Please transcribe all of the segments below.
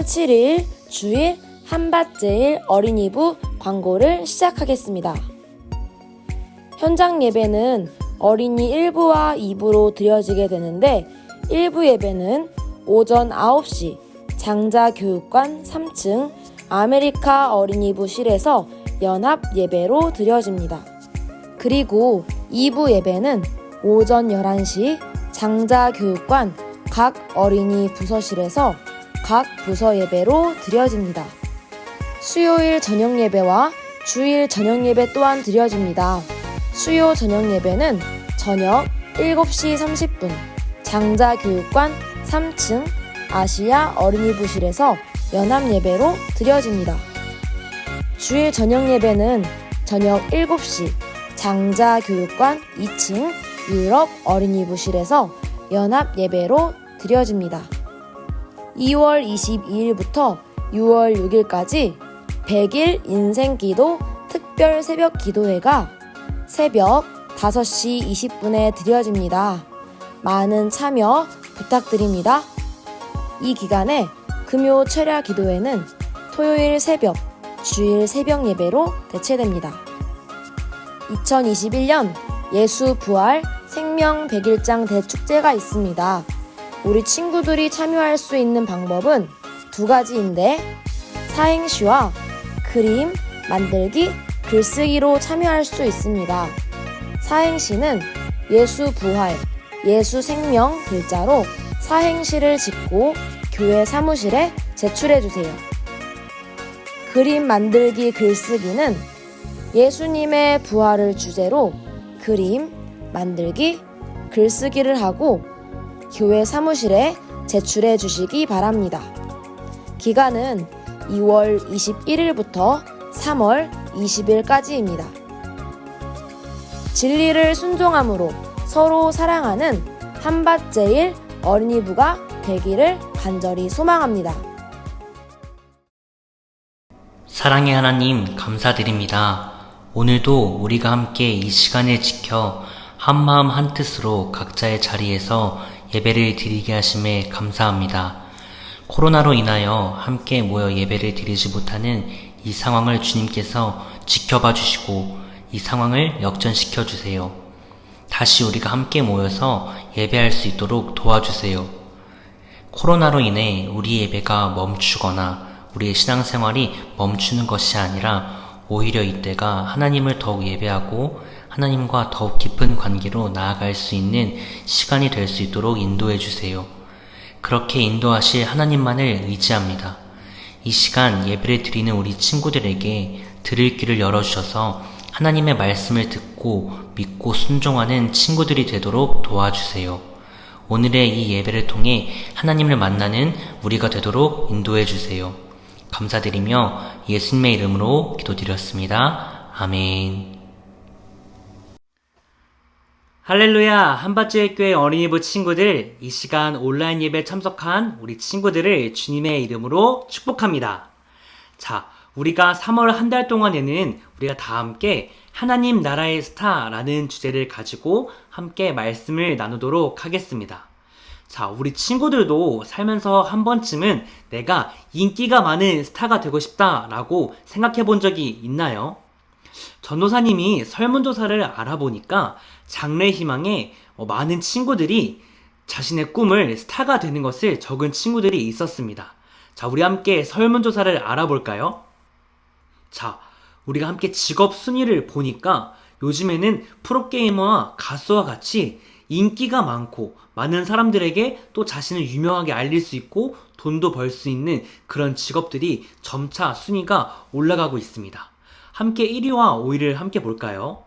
할렐루야! 3월 7일 주일 한밭제일 어린이부 광고를 시작하겠습니다. 현장 예배는 어린이 1부와 2부로 드려지게 되는데 1부 예배는 오전 9시 장자교육관 3층 아메리카 어린이부실에서 연합 예배로 드려집니다. 그리고 2부 예배는 오전 11시 장자교육관 각 어린이 부서실에서 각 부서 예배로 드려집니다. 수요일 저녁 예배와 주일 저녁 예배 또한 드려집니다. 수요 저녁 예배는 저녁 7시 30분 장자교육관 3층 아시아 어린이부실에서 연합 예배로 드려집니다. 주일 저녁 예배는 저녁 7시 장자교육관 2층 유럽 어린이부실에서 연합 예배로 드려집니다. 2월 22일부터 6월 6일까지 100일 인생기도 특별 새벽 기도회가 새벽 5시 20분에 드려집니다. 많은 참여 부탁드립니다. 이 기간에 금요 철야 기도회는 토요일 새벽, 주일 새벽 예배로 대체됩니다. 2021년 예수 부활 생명 100일장 대축제가 있습니다. 우리 친구들이 참여할 수 있는 방법은 두 가지인데 사행시와 그림, 만들기, 글쓰기로 참여할 수 있습니다. 사행시는 예수 부활, 예수 생명 글자로 사행시를 짓고 교회 사무실에 제출해 주세요. 그림 만들기 글쓰기는 예수님의 부활을 주제로 그림, 만들기, 글쓰기를 하고 교회 사무실에 제출해 주시기 바랍니다. 기간은 2월 21일부터 3월 20일까지입니다. 진리를 순종함으로 서로 사랑하는 한밭제일 어린이부가 되기를 간절히 소망합니다. 사랑의 하나님 감사드립니다. 오늘도 우리가 함께 이 시간을 지켜 한마음 한뜻으로 각자의 자리에서 예배를 드리게 하심에 감사합니다. 코로나로 인하여 함께 모여 예배를 드리지 못하는 이 상황을 주님께서 지켜봐 주시고 이 상황을 역전시켜 주세요. 다시 우리가 함께 모여서 예배할 수 있도록 도와주세요. 코로나로 인해 우리 예배가 멈추거나 우리의 신앙생활이 멈추는 것이 아니라 오히려 이때가 하나님을 더욱 예배하고 하나님과 더욱 깊은 관계로 나아갈 수 있는 시간이 될 수 있도록 인도해 주세요. 그렇게 인도하실 하나님만을 의지합니다. 이 시간 예배를 드리는 우리 친구들에게 들을 귀를 열어주셔서 하나님의 말씀을 듣고 믿고 순종하는 친구들이 되도록 도와주세요. 오늘의 이 예배를 통해 하나님을 만나는 우리가 되도록 인도해 주세요. 감사드리며 예수님의 이름으로 기도드렸습니다. 아멘. 할렐루야 한밭제일교회 어린이부 친구들 이 시간 온라인 예배 참석한 우리 친구들을 주님의 이름으로 축복합니다. 자 우리가 3월 한 달 동안에는 우리가 다 함께 하나님 나라의 스타라는 주제를 가지고 함께 말씀을 나누도록 하겠습니다. 자, 우리 친구들도 살면서 한 번쯤은 내가 인기가 많은 스타가 되고 싶다라고 생각해 본 적이 있나요? 전도사님이 설문조사를 알아보니까 장래 희망에 어, 많은 친구들이 자신의 꿈을 스타가 되는 것을 적은 친구들이 있었습니다. 자, 우리 함께 설문조사를 알아볼까요? 자, 우리가 함께 직업 순위를 보니까 요즘에는 프로게이머와 가수와 같이 인기가 많고 많은 사람들에게 또 자신을 유명하게 알릴 수 있고 돈도 벌 수 있는 그런 직업들이 점차 순위가 올라가고 있습니다. 함께 1위와 5위를 함께 볼까요?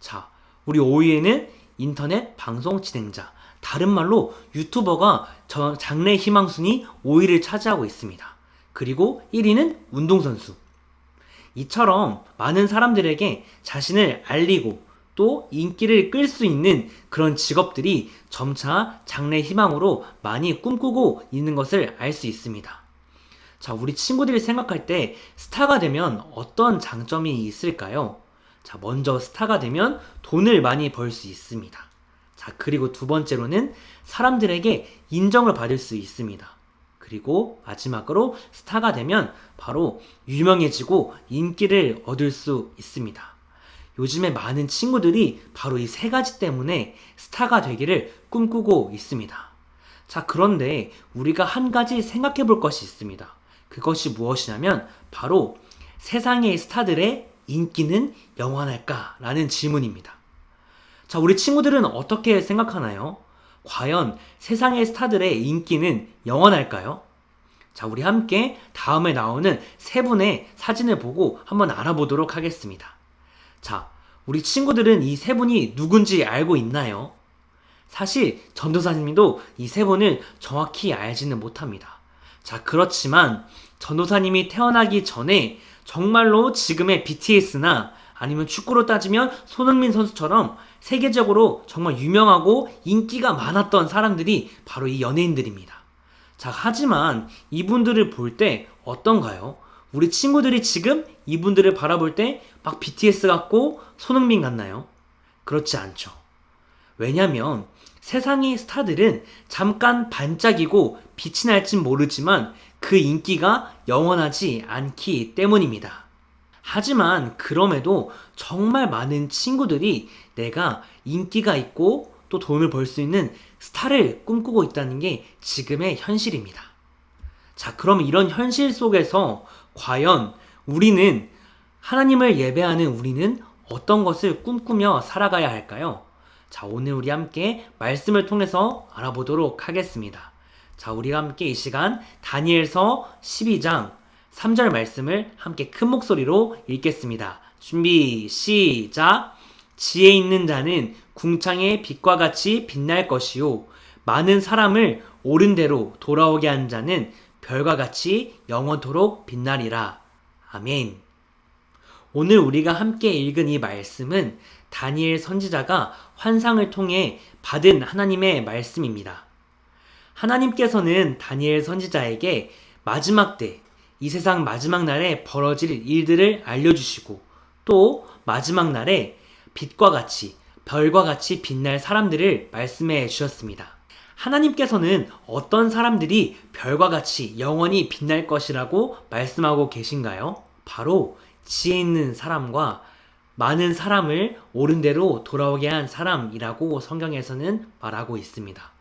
자, 우리 5위에는 인터넷 방송 진행자, 다른 말로 유튜버가 저 장래 희망순위 5위를 차지하고 있습니다. 그리고 1위는 운동선수. 이처럼 많은 사람들에게 자신을 알리고 또 인기를 끌 수 있는 그런 직업들이 점차 장래 희망으로 많이 꿈꾸고 있는 것을 알 수 있습니다. 자, 우리 친구들이 생각할 때 스타가 되면 어떤 장점이 있을까요? 자, 먼저 스타가 되면 돈을 많이 벌 수 있습니다. 자, 그리고 두 번째로는 사람들에게 인정을 받을 수 있습니다. 그리고 마지막으로 스타가 되면 바로 유명해지고 인기를 얻을 수 있습니다. 요즘에 많은 친구들이 바로 이 세 가지 때문에 스타가 되기를 꿈꾸고 있습니다. 자, 그런데 우리가 한 가지 생각해 볼 것이 있습니다. 그것이 무엇이냐면 바로 세상의 스타들의 인기는 영원할까? 라는 질문입니다. 자, 우리 친구들은 어떻게 생각하나요? 과연 세상의 스타들의 인기는 영원할까요? 자, 우리 함께 다음에 나오는 세 분의 사진을 보고 한번 알아보도록 하겠습니다. 자, 우리 친구들은 이 세 분이 누군지 알고 있나요? 사실 전도사님도 이 세 분을 정확히 알지는 못합니다. 자, 그렇지만 전도사님이 태어나기 전에 정말로 지금의 BTS나 아니면 축구로 따지면 손흥민 선수처럼 세계적으로 정말 유명하고 인기가 많았던 사람들이 바로 이 연예인들입니다. 자, 하지만 이분들을 볼 때 어떤가요? 우리 친구들이 지금 이분들을 바라볼 때 막 BTS 같고 손흥민 같나요? 그렇지 않죠. 왜냐면 세상의 스타들은 잠깐 반짝이고 빛이 날진 모르지만 그 인기가 영원하지 않기 때문입니다. 하지만 그럼에도 정말 많은 친구들이 내가 인기가 있고 또 돈을 벌 수 있는 스타를 꿈꾸고 있다는 게 지금의 현실입니다. 자, 그럼 이런 현실 속에서 과연 우리는 하나님을 예배하는 우리는 어떤 것을 꿈꾸며 살아가야 할까요? 자, 오늘 우리 함께 말씀을 통해서 알아보도록 하겠습니다. 자, 우리가 함께 이 시간 다니엘서 12장 3절 말씀을 함께 큰 목소리로 읽겠습니다. 준비, 시작! 지혜 있는 자는 궁창의 빛과 같이 빛날 것이요. 많은 사람을 옳은 대로 돌아오게 한 자는 별과 같이 영원토록 빛나리라. 아멘. 오늘 우리가 함께 읽은 이 말씀은 다니엘 선지자가 환상을 통해 받은 하나님의 말씀입니다. 하나님께서는 다니엘 선지자에게 마지막 때, 이 세상 마지막 날에 벌어질 일들을 알려주시고 또 마지막 날에 빛과 같이, 별과 같이 빛날 사람들을 말씀해 주셨습니다. 하나님께서는 어떤 사람들이 별과 같이 영원히 빛날 것이라고 말씀하고 계신가요? 바로 지혜 있는 사람과 많은 사람을 옳은 대로 돌아오게 한 사람이라고 성경에서는 말하고 있습니다.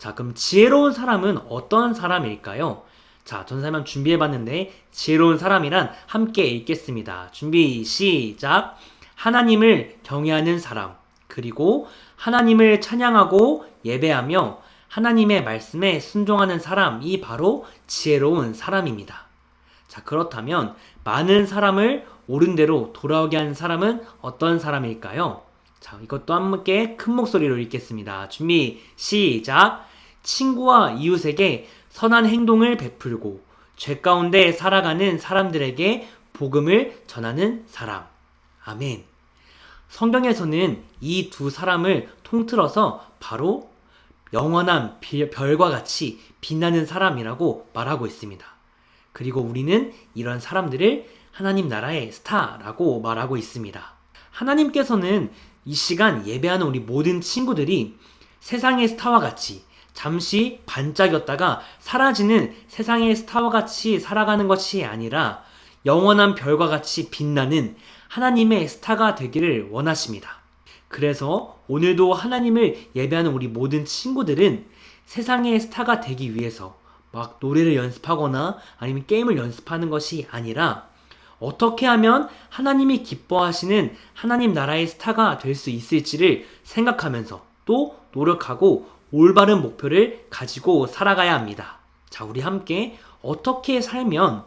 자, 그럼 지혜로운 사람은 어떤 사람일까요? 자, 전사만 준비해봤는데 지혜로운 사람이란 함께 읽겠습니다. 준비 시작. 하나님을 경외하는 사람, 그리고 하나님을 찬양하고 예배하며 하나님의 말씀에 순종하는 사람이 바로 지혜로운 사람입니다. 자, 그렇다면 많은 사람을 옳은 대로 돌아오게 하는 사람은 어떤 사람일까요? 자, 이것도 함께 큰 목소리로 읽겠습니다. 준비, 시작. 친구와 이웃에게 선한 행동을 베풀고 죄 가운데 살아가는 사람들에게 복음을 전하는 사람. 아멘. 성경에서는 이 두 사람을 통틀어서 바로 영원한 비- 별과 같이 빛나는 사람이라고 말하고 있습니다. 그리고 우리는 이런 사람들을 하나님 나라의 스타라고 말하고 있습니다. 하나님께서는 이 시간 예배하는 우리 모든 친구들이 세상의 스타와 같이 잠시 반짝였다가 사라지는 세상의 스타와 같이 살아가는 것이 아니라 영원한 별과 같이 빛나는 하나님의 스타가 되기를 원하십니다. 그래서 오늘도 하나님을 예배하는 우리 모든 친구들은 세상의 스타가 되기 위해서 막 노래를 연습하거나 아니면 게임을 연습하는 것이 아니라 어떻게 하면 하나님이 기뻐하시는 하나님 나라의 스타가 될 수 있을지를 생각하면서 또 노력하고 올바른 목표를 가지고 살아가야 합니다. 자, 우리 함께 어떻게 살면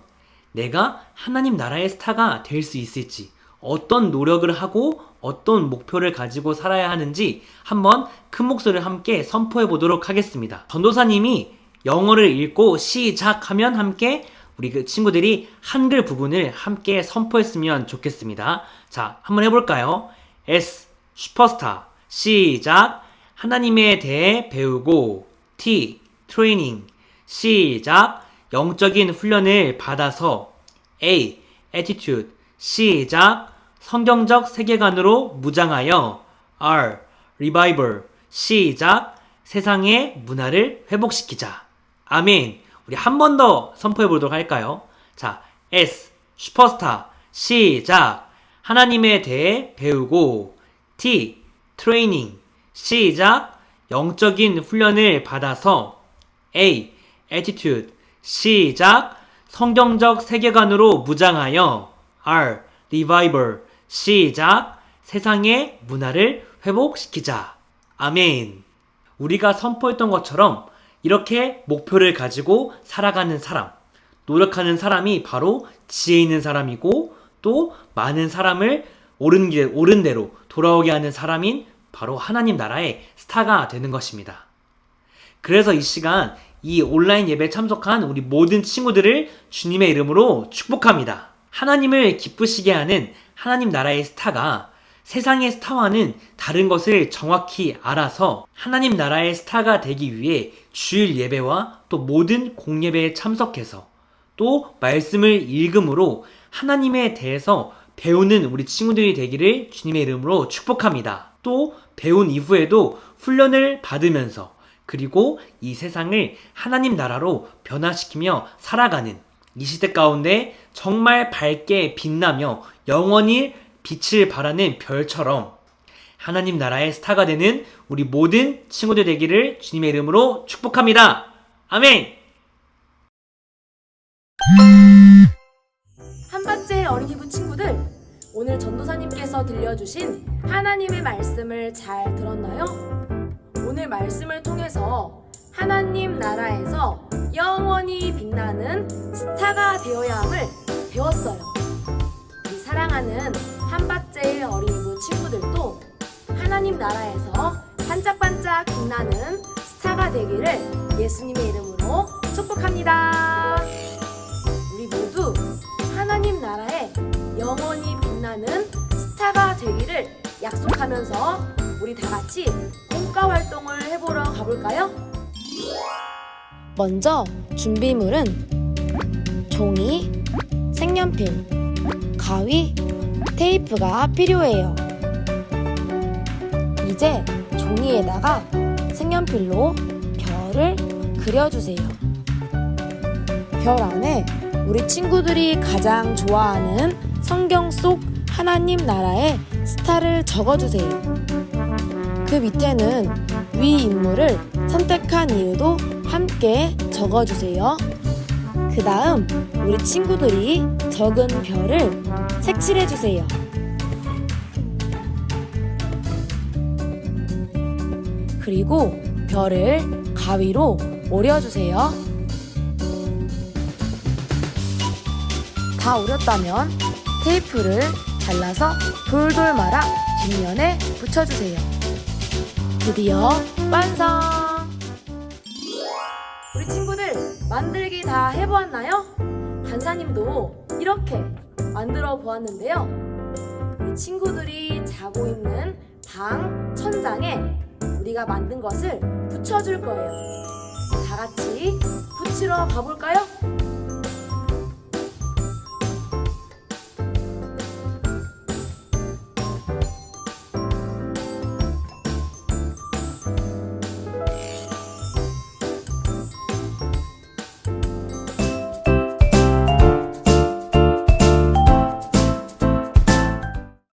내가 하나님 나라의 스타가 될 수 있을지, 어떤 노력을 하고 어떤 목표를 가지고 살아야 하는지 한번 큰 목소리를 함께 선포해 보도록 하겠습니다. 전도사님이 영어를 읽고 시작하면 함께 우리 그 친구들이 한글 부분을 함께 선포했으면 좋겠습니다. 자, 한번 해볼까요? S 슈퍼스타 시작 하나님에 대해 배우고 T 트레이닝 시작 영적인 훈련을 받아서 A attitude 시작 성경적 세계관으로 무장하여 R revival 시작 세상의 문화를 회복시키자 아멘 우리 한 번 더 선포해 보도록 할까요? 자, S 슈퍼스타 시작. 하나님에 대해 배우고 T 트레이닝 시작. 영적인 훈련을 받아서 A attitude 시작. 성경적 세계관으로 무장하여 R revival 시작. 세상의 문화를 회복시키자. 아멘. 우리가 선포했던 것처럼 이렇게 목표를 가지고 살아가는 사람, 노력하는 사람이 바로 지혜 있는 사람이고 또 많은 사람을 옳은 길, 옳은 대로 돌아오게 하는 사람인 바로 하나님 나라의 스타가 되는 것입니다. 그래서 이 시간 이 온라인 예배에 참석한 우리 모든 친구들을 주님의 이름으로 축복합니다. 하나님을 기쁘시게 하는 하나님 나라의 스타가 세상의 스타와는 다른 것을 정확히 알아서 하나님 나라의 스타가 되기 위해 주일 예배와 또 모든 공예배에 참석해서 또 말씀을 읽음으로 하나님에 대해서 배우는 우리 친구들이 되기를 주님의 이름으로 축복합니다. 또 배운 이후에도 훈련을 받으면서 그리고 이 세상을 하나님 나라로 변화시키며 살아가는 이 시대 가운데 정말 밝게 빛나며 영원히 빛을 발하는 별처럼 하나님 나라의 스타가 되는 우리 모든 친구들 되기를 주님의 이름으로 축복합니다. 아멘! 한밭제 어린이부 친구들, 오늘 전도사님께서 들려주신 하나님의 말씀을 잘 들었나요? 오늘 말씀을 통해서 하나님 나라에서 영원히 빛나는 스타가 되어야 함을 배웠어요. 우리 사랑하는 한밭제 어린이부 친구들도 하나님 나라에서 반짝반짝 빛나는 스타가 되기를 예수님의 이름으로 축복합니다. 우리 모두 하나님 나라에 영원히 되기를 약속하면서 우리 다 같이 공과 활동을 해보러 가볼까요? 먼저 준비물은 종이, 색연필, 가위, 테이프가 필요해요. 이제 종이에다가 색연필로 별을 그려주세요. 별 안에 우리 친구들이 가장 좋아하는 성경 속 하나님 나라의 스타를 적어주세요. 그 밑에는 위 인물을 선택한 이유도 함께 적어주세요. 그 다음 우리 친구들이 적은 별을 색칠해주세요. 그리고 별을 가위로 오려주세요. 다 오렸다면 테이프를 잘라서 돌돌 말아 뒷면에 붙여주세요. 드디어 완성! 우리 친구들 만들기 다 해보았나요? 간사님도 이렇게 만들어 보았는데요. 우리 친구들이 자고 있는 방 천장에 우리가 만든 것을 붙여줄 거예요. 다 같이 붙이러 가볼까요?